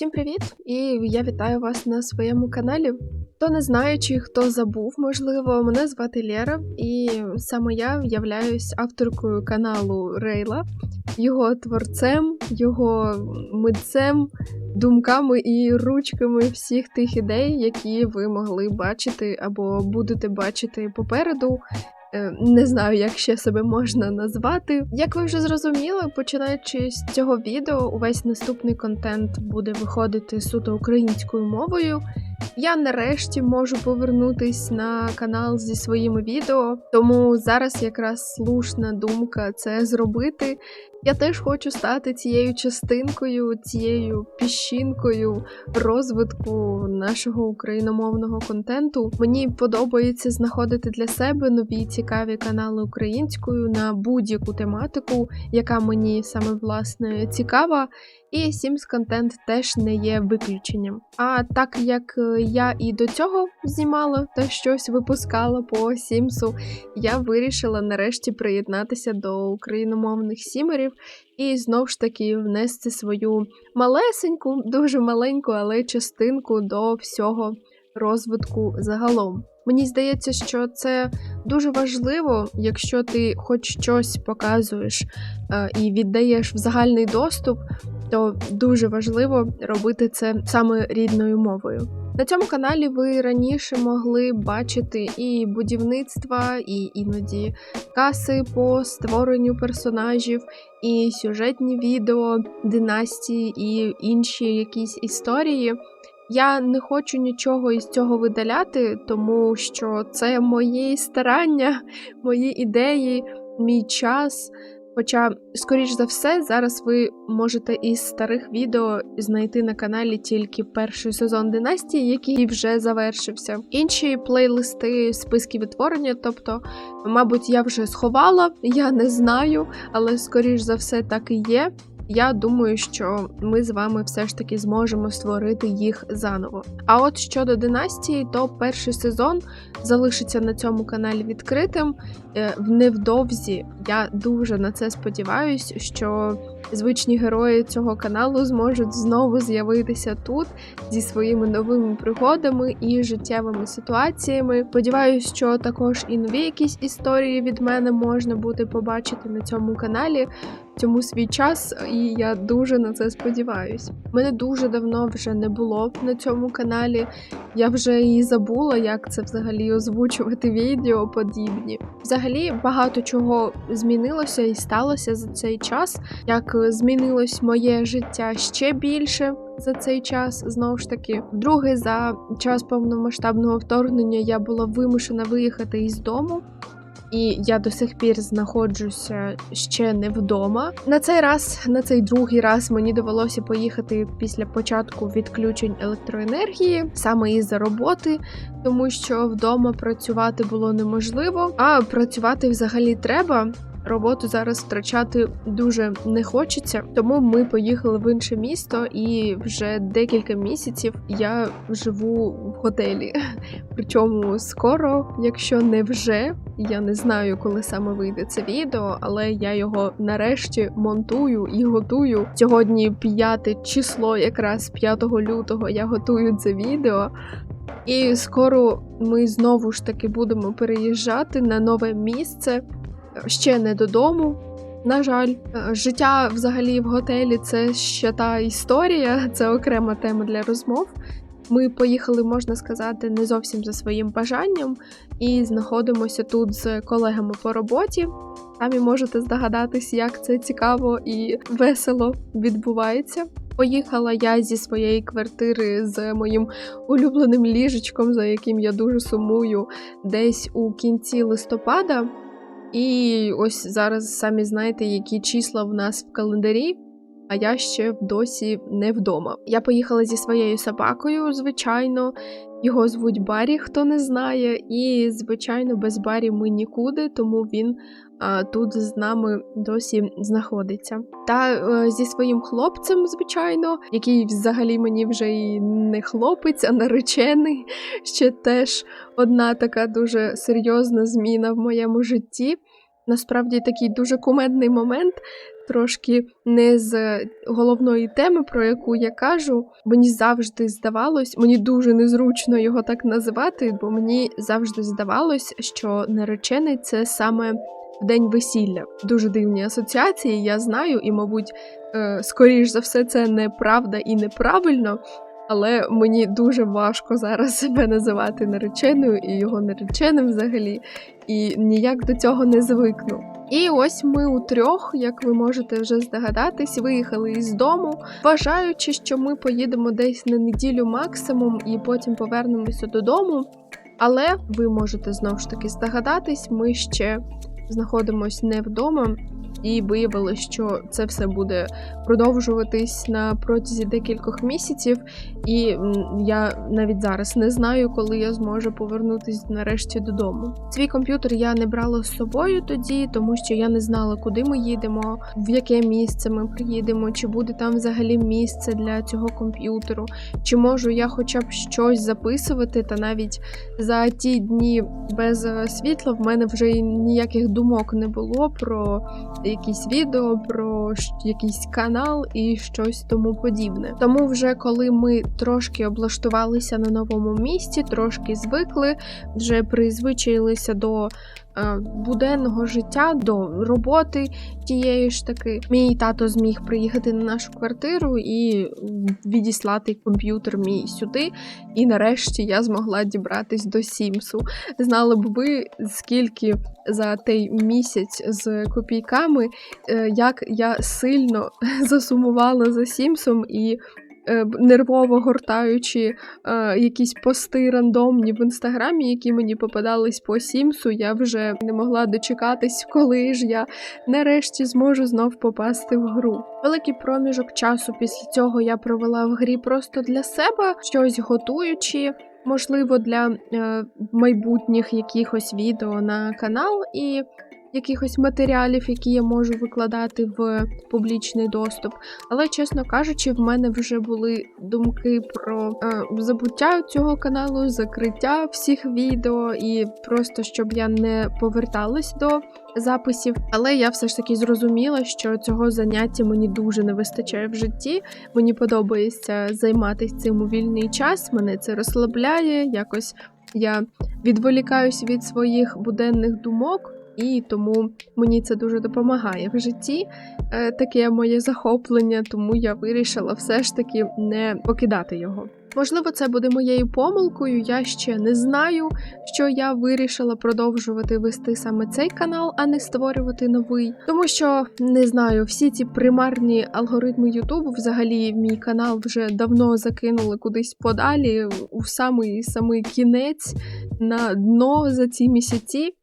Всім привіт! І я вітаю вас на своєму каналі. Хто не знає, чи хто забув, можливо, мене звати Лєра, і саме я являюсь авторкою каналу Рейла, його творцем, його митцем, думками і ручками всіх тих ідей, які ви могли бачити або будете бачити попереду. Е, Не знаю, як ще себе можна назвати. Як ви вже зрозуміли, починаючи з цього відео, увесь наступний контент буде виходити суто українською мовою. Я нарешті можу повернутись на канал зі своїми відео, тому зараз якраз слушна думка це зробити. Я теж хочу стати цією частинкою, цією піщинкою розвитку нашого україномовного контенту. Мені подобається знаходити для себе нові цікаві канали українською на будь-яку тематику, яка мені саме власне цікава. І Sims контент теж не є виключенням. А так як е, я і до цього знімала та щось випускала по Сімсу, я вирішила нарешті приєднатися до україномовних сімерів і знову ж таки внести свою малесеньку, дуже маленьку, але частинку до всього розвитку загалом. Мені здається, що це дуже важливо, якщо ти хоч щось показуєш е, і віддаєш в загальний доступ, то дуже важливо робити це саме рідною мовою. На цьому каналі ви раніше могли бачити і будівництва, і іноді каси по створенню персонажів, і сюжетні відео, династії, і інші якісь історії. Я не хочу нічого із цього видаляти, тому що це мої старання, мої ідеї, мій час. Хоча, скоріш за все, зараз ви можете із старих відео знайти на каналі тільки перший сезон династії, який вже завершився. Інші плейлисти, списки відтворення, тобто, мабуть, я вже сховала, я не знаю, але скоріш за все так і є. Я думаю, що ми з вами все ж таки зможемо створити їх заново. А от щодо династії, то перший сезон залишиться на цьому каналі відкритим. Е, невдовзі я дуже на це сподіваюся, що звичні герої цього каналу зможуть знову з'явитися тут зі своїми новими пригодами і життєвими ситуаціями. Сподіваюсь, що також і нові якісь історії від мене можна буде побачити на цьому каналі. Цьому свій час, і я дуже на це сподіваюсь. Мене дуже давно вже не було на цьому каналі. Я вже і забула, як це взагалі озвучувати відео подібні. Взагалі багато чого змінилося і сталося за цей час. Як змінилось моє життя ще більше. За цей час знову ж таки, вдруге, за час повномасштабного вторгнення я була вимушена виїхати із дому. І я до сих пір знаходжуся ще не вдома. На цей раз, на цей другий раз, мені довелося поїхати після початку відключень електроенергії, саме із-за роботи, тому що вдома працювати було неможливо, а працювати взагалі треба. Роботу зараз втрачати дуже не хочеться, тому ми поїхали в інше місто, і вже декілька місяців я живу в готелі. Причому скоро, якщо не вже, я не знаю, коли саме вийде це відео, але я його нарешті монтую і готую. Сьогодні п'яте число, якраз 5 лютого, я готую це відео. І скоро ми знову ж таки будемо переїжджати на нове місце ще не додому. На жаль, Е, життя взагалі в готелі це ще та історія, це окрема тема для розмов. Ми поїхали, можна сказати, не зовсім за своїм бажанням, і знаходимося тут з колегами по роботі. Самі можете здогадатись, як це цікаво і весело відбувається. Поїхала я зі своєї квартири з моїм улюбленим ліжечком, за яким я дуже сумую, десь у кінці листопада. І ось зараз самі знаєте, які числа в нас в календарі, а я ще досі не вдома. Я поїхала зі своєю собакою, звичайно. Його звуть Барі, хто не знає. І, звичайно, без Барі ми нікуди, тому він тут з нами досі знаходиться. Та е, зі своїм хлопцем, звичайно, який взагалі мені вже і не хлопець, а наречений. Ще теж одна така дуже серйозна зміна в моєму житті. насправді такий дуже кумедний момент, трошки не з головної теми, про яку я кажу. Мені завжди здавалось, мені дуже незручно його так називати, бо мені завжди здавалось, що наречений це саме в день весілля. Дуже дивні асоціації, я знаю, і, мабуть, е, скоріш за все, це неправда і неправильно. Але мені дуже важко зараз себе називати нареченою і його нареченим взагалі, і ніяк до цього не звикну. І ось ми у трьох, як ви можете вже здогадатись, виїхали із дому, вважаючи, що ми поїдемо десь на неділю максимум і потім повернемося додому. Але ви можете знову ж таки здогадатись, ми ще знаходимось не вдома, і виявилось, що це все буде продовжуватись на протязі декількох місяців, і я навіть зараз не знаю, коли я зможу повернутися нарешті додому. Свій комп'ютер я не брала з собою тоді, тому що я не знала, куди ми їдемо, в яке місце ми приїдемо, чи буде там взагалі місце для цього комп'ютеру, чи можу я хоча б щось записувати, та навіть за ті дні без е, світла в мене вже ніяких думок не було про якісь відео, про якийсь канал і щось тому подібне. Тому, вже коли ми трошки облаштувалися на новому місці, трошки звикли, вже призвичаїлися до буденного життя, до роботи тієї ж таки. Мій тато зміг приїхати на нашу квартиру і відіслати комп'ютер мій сюди. І нарешті я змогла дібратись до Сімсу. Знали б ви, скільки за той місяць з копійками, е, як я сильно засумувала за Сімсом і. Е, Нервово гортаючи е, якісь пости рандомні в інстаграмі, які мені попадались по Сімсу, я вже не могла дочекатись, коли ж я нарешті зможу знов попасти в гру. Великий проміжок часу після цього я провела в грі просто для себе, щось готуючи, можливо, для е, майбутніх якихось відео на канал і якихось матеріалів, які я можу викладати в публічний доступ. Але, чесно кажучи, в мене вже були думки про е, забуття цього каналу, закриття всіх відео, і просто щоб я не поверталась до записів. Але я все ж таки зрозуміла, що цього заняття мені дуже не вистачає в житті. Мені подобається займатися цим у вільний час. Мене це розслабляє. Якось я відволікаюсь від своїх буденних думок. І тому мені це дуже допомагає в житті. Е, таке моє захоплення, тому я вирішила все ж таки не покидати його. Можливо, це буде моєю помилкою. Я ще не знаю, що я вирішила продовжувати вести саме цей канал, а не створювати новий. Тому що не знаю, всі ці примарні алгоритми Ютубу, взагалі, мій канал вже давно закинули кудись подалі, у самий самий кінець на дно за ці місяці.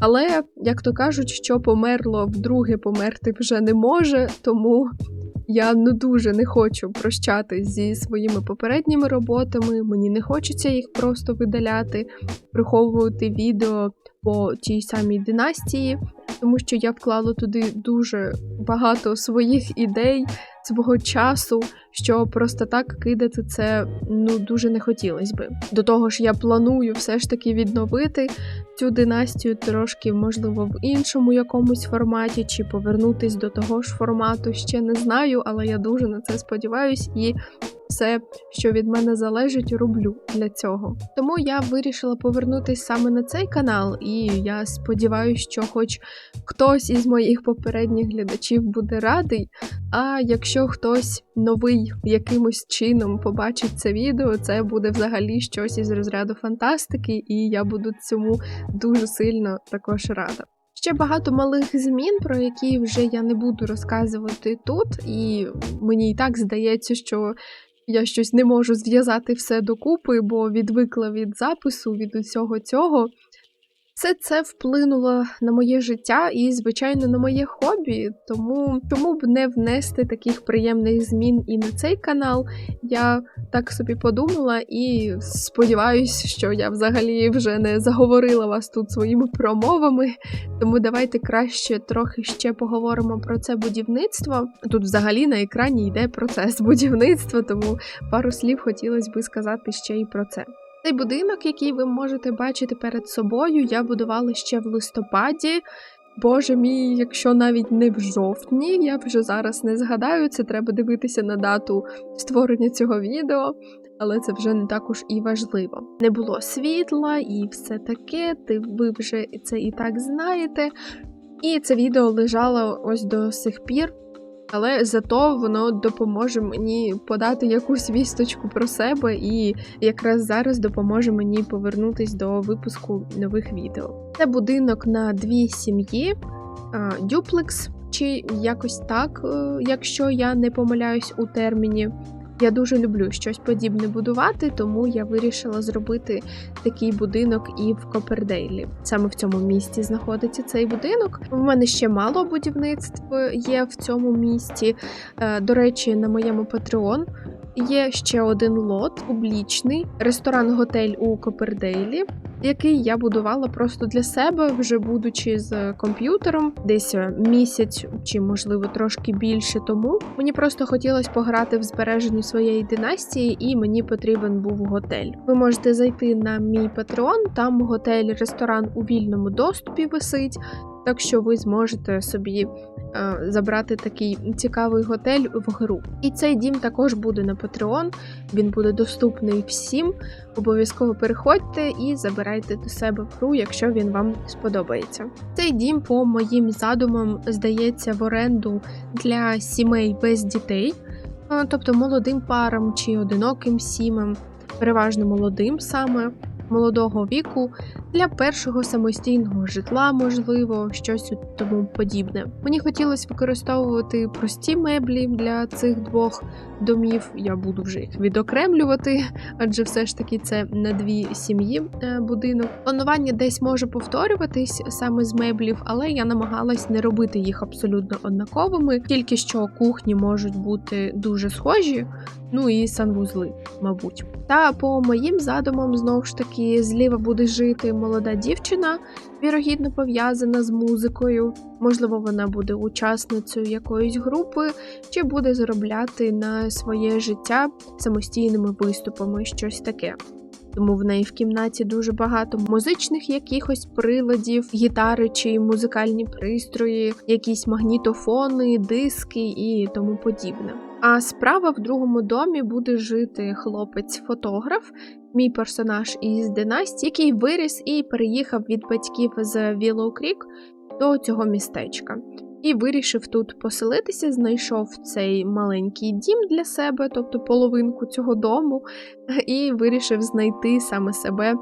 Але, як то кажуть, що померло вдруге померти вже не може, тому я ну дуже не хочу прощатись зі своїми попередніми роботами. Мені не хочеться їх просто видаляти, приховувати відео по тій самій династії, тому що я вклала туди дуже багато своїх ідей, свого часу, що просто так кидати це ну дуже не хотілося би. До того ж, я планую все ж таки відновити цю династію трошки, можливо, в іншому якомусь форматі, чи повернутись до того ж формату, ще не знаю, але я дуже на це сподіваюсь і все, що від мене залежить, роблю для цього. Тому я вирішила повернутися саме на цей канал, і я сподіваюся, що хоч хтось із моїх попередніх глядачів буде радий. А якщо хтось новий якимось чином побачить це відео, це буде взагалі щось із розряду фантастики, і я буду цьому дуже сильно також рада. Ще багато малих змін, про які вже я не буду розказувати тут, і мені і так здається, що я щось не можу зв'язати все докупи, бо відвикла від запису, від усього цього. Все це вплинуло на моє життя і, звичайно, на моє хобі. Тому чому б не внести таких приємних змін і на цей канал? Я так собі подумала і сподіваюся, що я взагалі вже не заговорила вас тут своїми промовами. Тому давайте краще трохи ще поговоримо про це будівництво. Тут взагалі на екрані йде процес будівництва, тому пару слів хотілося би сказати ще й про це. Цей будинок, який ви можете бачити перед собою, я будувала ще в листопаді. Боже мій, якщо навіть не в жовтні, я вже зараз не згадаю, це треба дивитися на дату створення цього відео, але це вже не також і важливо. Не було світла і все таке, ти ви вже це і так знаєте. І це відео лежало ось до сих пір. Але зато воно допоможе мені подати якусь вісточку про себе, і якраз зараз допоможе мені повернутись до випуску нових відео. Це будинок на дві сім'ї, дюплекс, чи якось так, е, якщо я не помиляюсь у терміні. Я дуже люблю щось подібне будувати, тому я вирішила зробити такий будинок і в Копердейлі. Саме в цьому місті знаходиться цей будинок. У мене ще мало будівництв є в цьому місті. Е, До речі, на моєму Patreon є ще один лот публічний ресторан-готель у Копердейлі, який я будувала просто для себе, вже будучи з комп'ютером, десь е, місяць чи можливо трошки більше тому. Мені просто хотілося пограти в збереженні своєї династії, і мені потрібен був готель. Ви можете зайти на мій Patreon, там готель-ресторан у вільному доступі висить. Так що ви зможете собі е, забрати такий цікавий готель в гру. І цей дім також буде на Patreon, він буде доступний всім. Обов'язково переходьте і забирайте до себе в гру, якщо він вам сподобається. Цей дім, по моїм задумам, здається в оренду для сімей без дітей, е, тобто молодим парам чи одиноким сім'ям, переважно молодим саме. Молодого віку для першого самостійного житла, можливо, щось у тому подібне. Мені хотілося використовувати прості меблі для цих двох домів. Я буду вже їх відокремлювати, адже все ж таки це на дві сім'ї е, будинок. Планування десь може повторюватись саме з меблів, але я намагалась не робити їх абсолютно однаковими, тільки що кухні можуть бути дуже схожі. Ну і санвузли, мабуть. Та по моїм задумам, знову ж таки, зліва буде жити молода дівчина, вірогідно пов'язана з музикою. Можливо, вона буде учасницею якоїсь групи, чи буде заробляти на своє життя самостійними виступами, щось таке. Тому в неї в кімнаті дуже багато музичних якихось приладів, гітари чи музикальні пристрої, якісь магнітофони, диски і тому подібне. А справа в другому домі буде жити хлопець-фотограф, мій персонаж із династії, який виріс і переїхав від батьків з Вілоу Крік до цього містечка. І вирішив тут поселитися, знайшов цей маленький дім для себе, тобто половинку цього дому, і вирішив знайти саме себе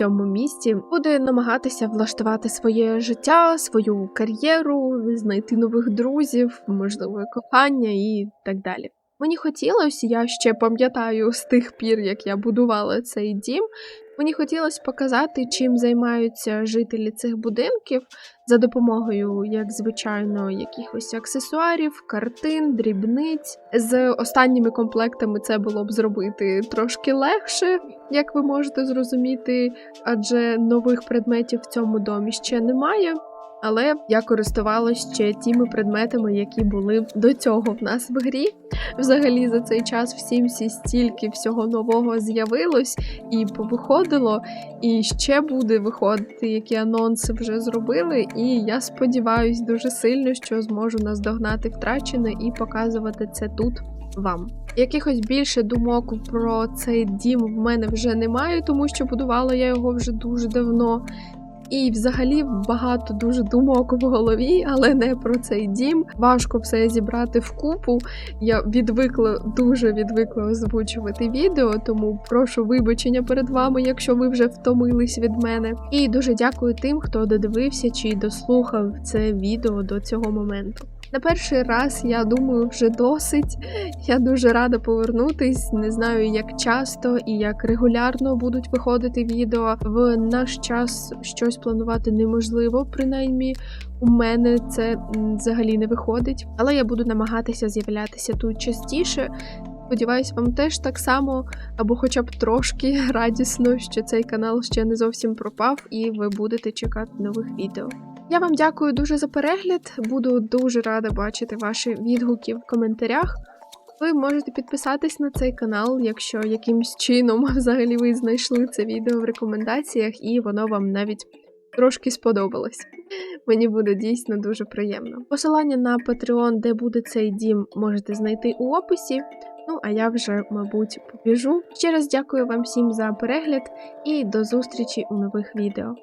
цьому місці Буде намагатися влаштувати своє життя, свою кар'єру, знайти нових друзів, можливо, кохання і так далі. Мені хотілося, я ще пам'ятаю з тих пір, як я будувала цей дім. Мені хотілося показати, чим займаються жителі цих будинків за допомогою, як звичайно, якихось аксесуарів, картин, дрібниць. З останніми комплектами це було б зробити трошки легше, як ви можете зрозуміти, адже нових предметів в цьому домі ще немає. Але я користувалася ще тими предметами, які були до цього в нас в грі. Взагалі за цей час в Сімсі стільки всього нового з'явилось і повиходило, і ще буде виходити, які анонси вже зробили. І я сподіваюся дуже сильно, що зможу наздогнати втрачене і показувати це тут вам. Якихось більше думок про цей дім в мене вже немає, тому що будувала я його вже дуже давно. І взагалі багато дуже думок в голові, але не про цей дім. Важко все зібрати в купу. Я відвикла, дуже відвикла озвучувати відео, тому прошу вибачення перед вами, якщо ви вже втомились від мене. І дуже дякую тим, хто додивився чи дослухав це відео до цього моменту. На перший раз, я думаю, вже досить. Я дуже рада повернутись. Не знаю, як часто і як регулярно будуть виходити відео. В наш час щось планувати неможливо, принаймні у мене це взагалі не виходить. Але я буду намагатися з'являтися тут частіше. Сподіваюсь, вам теж так само, або хоча б трошки радісно, що цей канал ще не зовсім пропав, і ви будете чекати нових відео. Я вам дякую дуже за перегляд. Буду дуже рада бачити ваші відгуки в коментарях. Ви можете підписатись на цей канал, якщо якимсь чином взагалі ви знайшли це відео в рекомендаціях, і воно вам навіть трошки сподобалось. Мені буде дійсно дуже приємно. Посилання на Patreon, де буде цей дім, можете знайти у описі. Ну, а я вже, мабуть, побіжу. Ще раз дякую вам всім за перегляд і до зустрічі у нових відео.